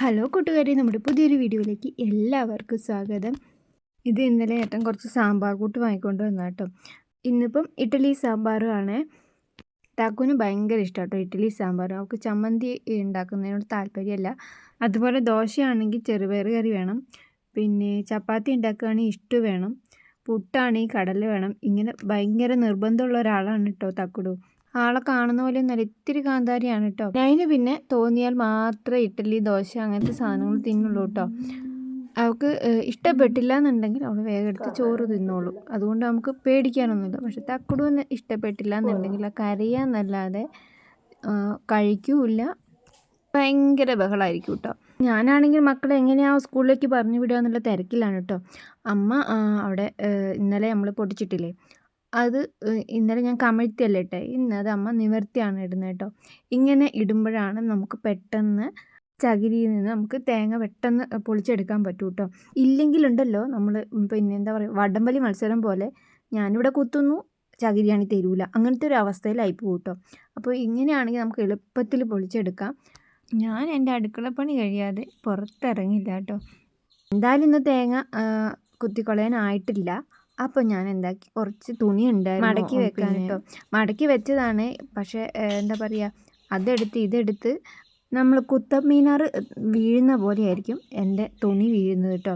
Hello കൂട്ടുകാരി നമ്മുടെ പുതിയൊരു വീഡിയോയിലേക്ക് എല്ലാവർക്കും സ്വാഗതം. ഇത് ഇന്നലെ ഏട്ടൻ കുറച്ച് സാമ്പാർ കൂട്ട് വാങ്ങിക്കൊണ്ട് വന്ന കേട്ടോ. ഇന്നിപ്പം ഇഡ്ഡലി സാമ്പാറും ആണ് ടാക്കുവിന് ഭയങ്കര ഇഷ്ടം കേട്ടോ ഇഡ്ഡലി സാമ്പാർ. അവൾക്ക് ചമ്മന്തി ഉണ്ടാക്കുന്നതിനോട് താല്പര്യമല്ല. അതുപോലെ ദോശയാണെങ്കിൽ ചെറുപയർ കറി വേണം. പിന്നെ ചപ്പാത്തി ഉണ്ടാക്കുകയാണെങ്കിൽ ഇഷ്ടു വേണം. പുട്ടാണെങ്കിൽ കടല വേണം. ഇങ്ങനെ ഭയങ്കര നിർബന്ധമുള്ള ഒരാളാണ് കേട്ടോ തക്കുടു. ആളെ കാണുന്ന പോലെ നല്ല ഇത്തിരി കാന്താരിയാണ് കേട്ടോ അതിന് പിന്നെ തോന്നിയാൽ മാത്രമേ ഇഡ്ഡലി ദോശ അങ്ങനത്തെ സാധനങ്ങൾ തിന്നുള്ളൂ കേട്ടോ അവൾക്ക് ഇഷ്ടപ്പെട്ടില്ല എന്നുണ്ടെങ്കിൽ അവൾ വേഗം എടുത്ത് ചോറ് തിന്നോളൂ. അതുകൊണ്ട് നമുക്ക് പേടിക്കാനൊന്നുമില്ല. പക്ഷെ തക്കുടുവിന് ഇഷ്ടപ്പെട്ടില്ല എന്നുണ്ടെങ്കിൽ കരയാന്നല്ലാതെ കഴിക്കൂല ഭയങ്കര ബഹളമായിരിക്കും കേട്ടോ ഞാനാണെങ്കിൽ മക്കളെ എങ്ങനെയാണ് സ്കൂളിലേക്ക് പറഞ്ഞു വിടുക എന്നുള്ള തിരക്കിലാണ് കേട്ടോ അമ്മ അവിടെ ഇന്നലെ നമ്മൾ പൊടിച്ചിട്ടില്ലേ അത് ഇന്നലെ ഞാൻ കമഴ്ത്തിയല്ല ഇട്ടേ? അത് അമ്മ നിവർത്തിയാണ് ഇടുന്നത് കേട്ടോ. ഇങ്ങനെ ഇടുമ്പോഴാണ് നമുക്ക് പെട്ടെന്ന് ചകിരിയിൽ നിന്ന് നമുക്ക് തേങ്ങ പെട്ടെന്ന് പൊളിച്ചെടുക്കാൻ പറ്റും കേട്ടോ. ഇല്ലെങ്കിലുണ്ടല്ലോ നമ്മൾ പിന്നെ എന്താ പറയുക വടംവലി മത്സരം പോലെ ഞാനിവിടെ കുത്തുന്നു ചകിരിയാണി തരൂല. അങ്ങനത്തെ ഒരു അവസ്ഥയിലായി പോകും കേട്ടോ. അപ്പോൾ ഇങ്ങനെയാണെങ്കിൽ നമുക്ക് എളുപ്പത്തിൽ പൊളിച്ചെടുക്കാം. ഞാൻ എന്റെ അടുക്കള പണി കഴിയാതെ പുറത്തിറങ്ങില്ല കേട്ടോ. എന്തായാലും ഇന്ന് തേങ്ങ കുത്തിക്കളയാനായിട്ടില്ല. അപ്പോൾ ഞാൻ എന്താക്കി കുറച്ച് തുണി ഉണ്ടായിരുന്നു മടക്കി വെക്കാൻ കേട്ടോ. മടക്കി വെച്ചതാണ്. പക്ഷേ എന്താ പറയാ? അതെടുത്ത് ഇതെടുത്ത് നമ്മൾ കുത്തമ്മീനാർ വീഴുന്ന പോലെയായിരിക്കും എന്റെ തുണി വീഴുന്നത് കേട്ടോ.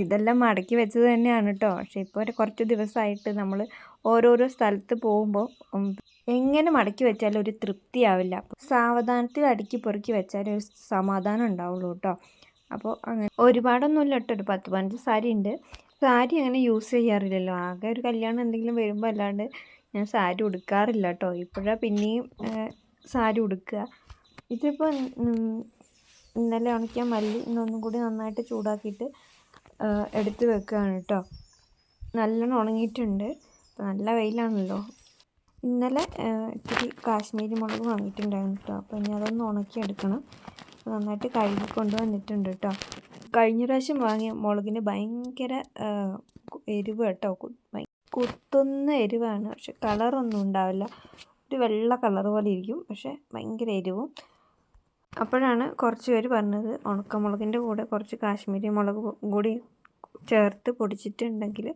ഇതെല്ലാം മടക്കി വെച്ചത് തന്നെയാണ് കേട്ടോ. പക്ഷെ ഇപ്പോൾ ഒരു കുറച്ച് ദിവസമായിട്ട് നമ്മൾ ഓരോരോ സ്ഥലത്ത് പോകുമ്പോൾ എങ്ങനെ മടക്കി വെച്ചാലും ഒരു തൃപ്തിയാവില്ല. സാവധാനത്തിൽ അടുക്കി പൊറുക്കി വെച്ചാലും ഒരു സമാധാനം ഉണ്ടാവുള്ളൂ കേട്ടോ. അപ്പോൾ അങ്ങനെ ഒരുപാടൊന്നുമില്ല കേട്ടോ. ഒരു പത്ത് പതിനഞ്ച് സാരി ഉണ്ട് സാരി അങ്ങനെ യൂസ് ചെയ്യാറില്ലല്ലോ. ആകെ ഒരു കല്യാണം എന്തെങ്കിലും വരുമ്പോൾ അല്ലാണ്ട് ഞാൻ സാരി ഉടുക്കാറില്ല കേട്ടോ ഇപ്പോഴാണ് പിന്നെയും സാരി ഉടുക്കുക ഇതിപ്പോൾ ഇന്നലെ ഉണക്കിയ മല്ലി ഇന്നൊന്നും കൂടി നന്നായിട്ട് ചൂടാക്കിയിട്ട് എടുത്ത് വെക്കുകയാണ് കേട്ടോ നല്ലോണം ഉണങ്ങിയിട്ടുണ്ട്. നല്ല വെയിലാണല്ലോ. ഇന്നലെ ഇത്തിരി കാശ്മീരി മുളക് വാങ്ങിയിട്ടുണ്ടായിരുന്നു കേട്ടോ അപ്പോൾ ഇനി അതൊന്ന് ഉണക്കിയെടുക്കണം. നന്നായിട്ട് കഴുകി കൊണ്ടുവന്നിട്ടുണ്ട് കേട്ടോ കഴിഞ്ഞ പ്രാവശ്യം വാങ്ങിയ മുളകിന് ഭയങ്കര എരിവ് കേട്ടോ. കുത്തുന്ന എരിവാണ്. പക്ഷെ കളറൊന്നും ഉണ്ടാവില്ല. ഒരു വെള്ള കളർ പോലെ ഇരിക്കും. പക്ഷെ ഭയങ്കര എരിവും. അപ്പോഴാണ് കുറച്ച് പേര് പറഞ്ഞത് ഉണക്കമുളകിന്റെ കൂടെ കുറച്ച് കാശ്മീരി മുളക് കൂടി ചേർത്ത് പൊടിച്ചിട്ടുണ്ടെങ്കിൽ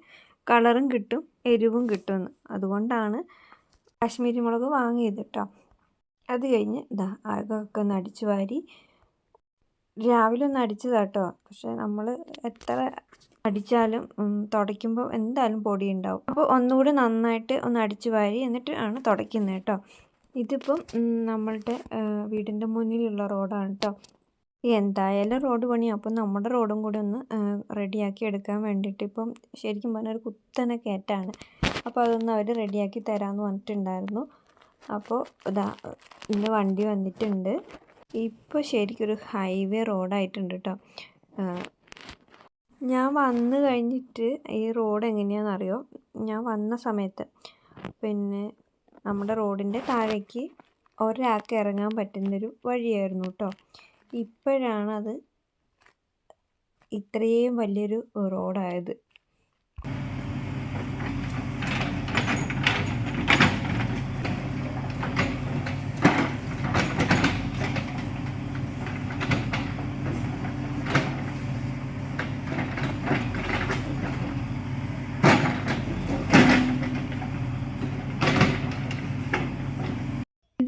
കളറും കിട്ടും എരിവും കിട്ടുമെന്ന്. അതുകൊണ്ടാണ് കാശ്മീരി മുളക് വാങ്ങിയത് കേട്ടോ. അത് കഴിഞ്ഞ് ഇതാ ആകെ ഒന്ന് അടിച്ചു വാരി രാവിലെ ഒന്ന് അടിച്ചതാട്ടോ. പക്ഷെ നമ്മൾ എത്ര അടിച്ചാലും തുടയ്ക്കുമ്പോൾ എന്തായാലും പൊടി ഉണ്ടാവും. അപ്പോൾ ഒന്നുകൂടി നന്നായിട്ട് ഒന്ന് അടിച്ചു വാരി എന്നിട്ട് ആണ് തുടയ്ക്കുന്നത് കേട്ടോ. ഇതിപ്പം നമ്മളുടെ വീടിന്റെ മുന്നിലുള്ള റോഡാണ് കേട്ടോ. എന്തായാലും റോഡ് പണി അപ്പം നമ്മുടെ റോഡും കൂടി ഒന്ന് റെഡിയാക്കി എടുക്കാൻ വേണ്ടിയിട്ട് ഇപ്പം ശരിക്കും പറഞ്ഞാൽ ഒരു കുത്തനെ കയറ്റാണ്. അപ്പോൾ അതൊന്ന് അവർ റെഡിയാക്കി തരാമെന്ന് പറഞ്ഞിട്ടുണ്ടായിരുന്നു. അപ്പോൾ ഇതാ ഇന്ന് വണ്ടി വന്നിട്ടുണ്ട്. ഇപ്പോൾ ശരിക്കും ഒരു ഹൈവേ റോഡായിട്ടുണ്ട് കേട്ടോ ഞാൻ വന്നു കഴിഞ്ഞിട്ട് ഈ റോഡ് എങ്ങനെയാണെന്നറിയോ ഞാൻ വന്ന സമയത്ത് പിന്നെ നമ്മുടെ റോഡിന്റെ താഴേക്ക് ഒരാൾക്ക് ഇറങ്ങാൻ പറ്റുന്നൊരു വഴിയായിരുന്നു കേട്ടോ ഇപ്പോഴാണത് ഇത്രയും വലിയൊരു റോഡായത്.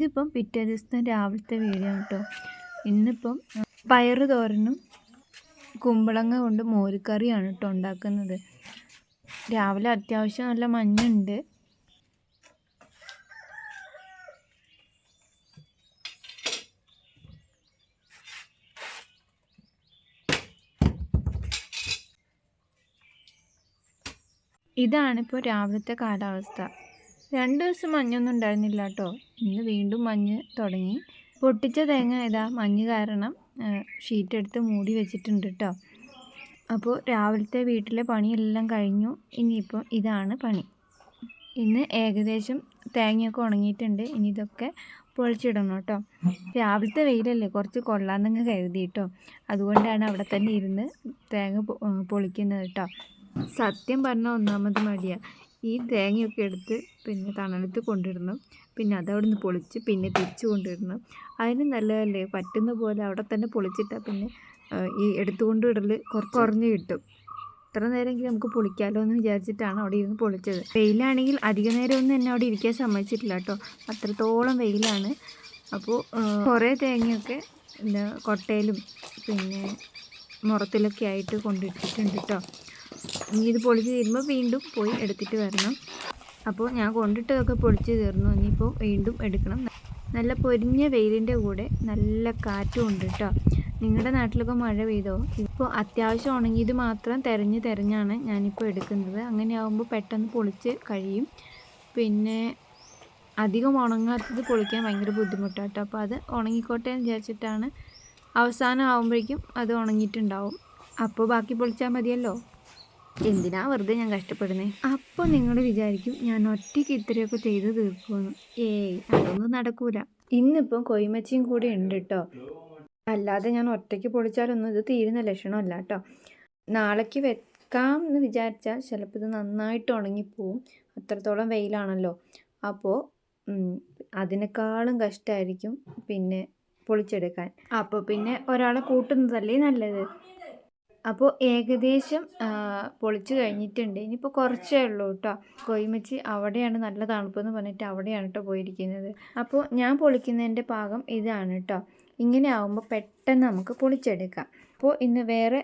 ഇതിപ്പം പിറ്റേ ദിവസത്തെ രാവിലത്തെ വീഡിയോ കേട്ടോ ഇന്നിപ്പം പയറ് തോരനും കുമ്പളങ്ങ കൊണ്ട് മോരുകറിയാണ് കേട്ടോ ഉണ്ടാക്കുന്നത്. രാവിലെ അത്യാവശ്യം നല്ല മഞ്ഞുണ്ട്. ഇതാണിപ്പോൾ രാവിലത്തെ കാലാവസ്ഥ. രണ്ട് ദിവസം മഞ്ഞൊന്നും ഉണ്ടായിരുന്നില്ല കേട്ടോ ഇന്ന് വീണ്ടും മഞ്ഞ് തുടങ്ങി. പൊട്ടിച്ച തേങ്ങ ഇതാ മഞ്ഞ് കാരണം ഷീറ്റ് എടുത്ത് മൂടി വെച്ചിട്ടുണ്ട് കേട്ടോ അപ്പോൾ രാവിലത്തെ വീട്ടിലെ പണിയെല്ലാം കഴിഞ്ഞു. ഇനിയിപ്പോൾ ഇതാണ് പണി. ഇന്ന് ഏകദേശം തേങ്ങയൊക്കെ ഉണങ്ങിയിട്ടുണ്ട്. ഇനി ഇതൊക്കെ പൊളിച്ചിടണം കേട്ടോ രാവിലത്തെ വെയിലല്ലേ കുറച്ച് കൊള്ളാമെന്നങ്ങ് കരുതി കേട്ടോ അതുകൊണ്ടാണ് അവിടെ തന്നെ ഇരുന്ന് തേങ്ങ പൊളിക്കുന്നത് കേട്ടോ സത്യം പറഞ്ഞാൽ ഒന്നാമത് മടിയാണ് ഈ തേങ്ങയൊക്കെ എടുത്ത് പിന്നെ തണലത്ത് കൊണ്ടിടണം. പിന്നെ അതവിടെ നിന്ന് പൊളിച്ച് പിന്നെ തിരിച്ച് കൊണ്ടിടണം. അതിന് നല്ലതല്ലേ പറ്റുന്ന പോലെ അവിടെ തന്നെ പൊളിച്ചിട്ടാൽ പിന്നെ ഈ എടുത്തുകൊണ്ട് ഇടൽ കുറച്ച് കുറഞ്ഞ് കിട്ടും. ഇത്ര നേരമെങ്കിലും നമുക്ക് പൊളിക്കാമല്ലോ എന്ന് വിചാരിച്ചിട്ടാണ് അവിടെ ഇരുന്ന് പൊളിച്ചത്. വെയിലാണെങ്കിൽ അധിക നേരമൊന്നും എന്നെ അവിടെ ഇരിക്കാൻ സമ്മതിച്ചിട്ടില്ല കേട്ടോ. അത്രത്തോളം വെയിലാണ്. അപ്പോൾ കുറേ തേങ്ങയൊക്കെ എന്താ കൊട്ടയിലും പിന്നെ മുറത്തിലൊക്കെ ആയിട്ട് കൊണ്ടിട്ടിട്ടുണ്ട് കേട്ടോ. ഇനി ഇത് പൊളിച്ച് തീരുമ്പോൾ വീണ്ടും പോയി എടുത്തിട്ട് വരണം. അപ്പോൾ ഞാൻ കൊണ്ടിട്ടതൊക്കെ പൊളിച്ച് തീർന്നു. ഇനിയിപ്പോൾ വീണ്ടും എടുക്കണം. നല്ല പൊരിഞ്ഞ വെയിലിന്റെ കൂടെ നല്ല കാറ്റും ഉണ്ട് കേട്ടോ നിങ്ങളുടെ നാട്ടിലൊക്കെ മഴ പെയ്തോ? ഇപ്പോൾ അത്യാവശ്യം ഉണങ്ങിയത് മാത്രം തിരഞ്ഞ് തിരഞ്ഞാണ് ഞാനിപ്പോൾ എടുക്കുന്നത്. അങ്ങനെ ആകുമ്പോൾ പെട്ടെന്ന് പൊളിച്ച് കഴിയും. പിന്നെ അധികം ഉണങ്ങാത്തത് പൊളിക്കാൻ ഭയങ്കര ബുദ്ധിമുട്ടാണ് കേട്ടോ അപ്പോൾ അത് ഉണങ്ങിക്കോട്ടെ എന്ന് വിചാരിച്ചിട്ടാണ് അവസാനം ആകുമ്പോഴേക്കും അത് ഉണങ്ങിയിട്ടുണ്ടാവും. അപ്പോൾ ബാക്കി പൊളിച്ചാൽ മതിയല്ലോ? എന്തിനാ വെറുതെ ഞാൻ കഷ്ടപ്പെടുന്നത് അപ്പോൾ നിങ്ങൾ വിചാരിക്കും ഞാൻ ഒറ്റയ്ക്ക് ഇത്രയൊക്കെ ചെയ്ത് തീർക്കുമെന്ന് ഏയ് അതൊന്നും നടക്കൂല. ഇന്നിപ്പം കൊയ്മച്ചിയും കൂടി ഉണ്ട് കേട്ടോ അല്ലാതെ ഞാൻ ഒറ്റയ്ക്ക് പൊളിച്ചാലൊന്നും ഇത് തീരുന്ന ലക്ഷണമല്ല കേട്ടോ. നാളേക്ക് വെക്കാം എന്ന് വിചാരിച്ചാൽ ചിലപ്പോൾ ഇത് നന്നായിട്ട് ഉണങ്ങിപ്പോവും. അത്രത്തോളം വെയിലാണല്ലോ. അപ്പോൾ അതിനേക്കാളും കഷ്ടമായിരിക്കും പിന്നെ പൊളിച്ചെടുക്കാൻ. അപ്പോൾ പിന്നെ ഒരാളെ കൂട്ടുന്നതല്ലേ നല്ലത്? അപ്പോൾ ഏകദേശം പൊളിച്ചു കഴിഞ്ഞിട്ടുണ്ട്. ഇനിയിപ്പോൾ കുറച്ചേ ഉള്ളൂ കേട്ടോ കൊയ്മച്ചി അവിടെയാണ് നല്ല തണുപ്പെന്ന് പറഞ്ഞിട്ട് അവിടെയാണ് കേട്ടോ പോയിരിക്കുന്നത്. അപ്പോൾ ഞാൻ പൊളിക്കുന്നതിന്റെ പാകം ഇതാണ് കേട്ടോ ഇങ്ങനെ ആകുമ്പോൾ പെട്ടെന്ന് നമുക്ക് പൊളിച്ചെടുക്കാം. അപ്പോൾ ഇന്ന് വേറെ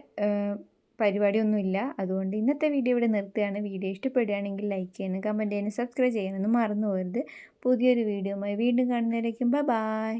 പരിപാടിയൊന്നുമില്ല. അതുകൊണ്ട് ഇന്നത്തെ വീഡിയോ ഇവിടെ നിർത്തുകയാണ്. വീഡിയോ ഇഷ്ടപ്പെടുകയാണെങ്കിൽ ലൈക്ക് ചെയ്യണം കമന്റ് ചെയ്യണം സബ്സ്ക്രൈബ് ചെയ്യാനൊന്നും മറന്നു പോകരുത്. പുതിയൊരു വീഡിയോയുമായി വീണ്ടും കാണുന്നവരേക്കും ബൈ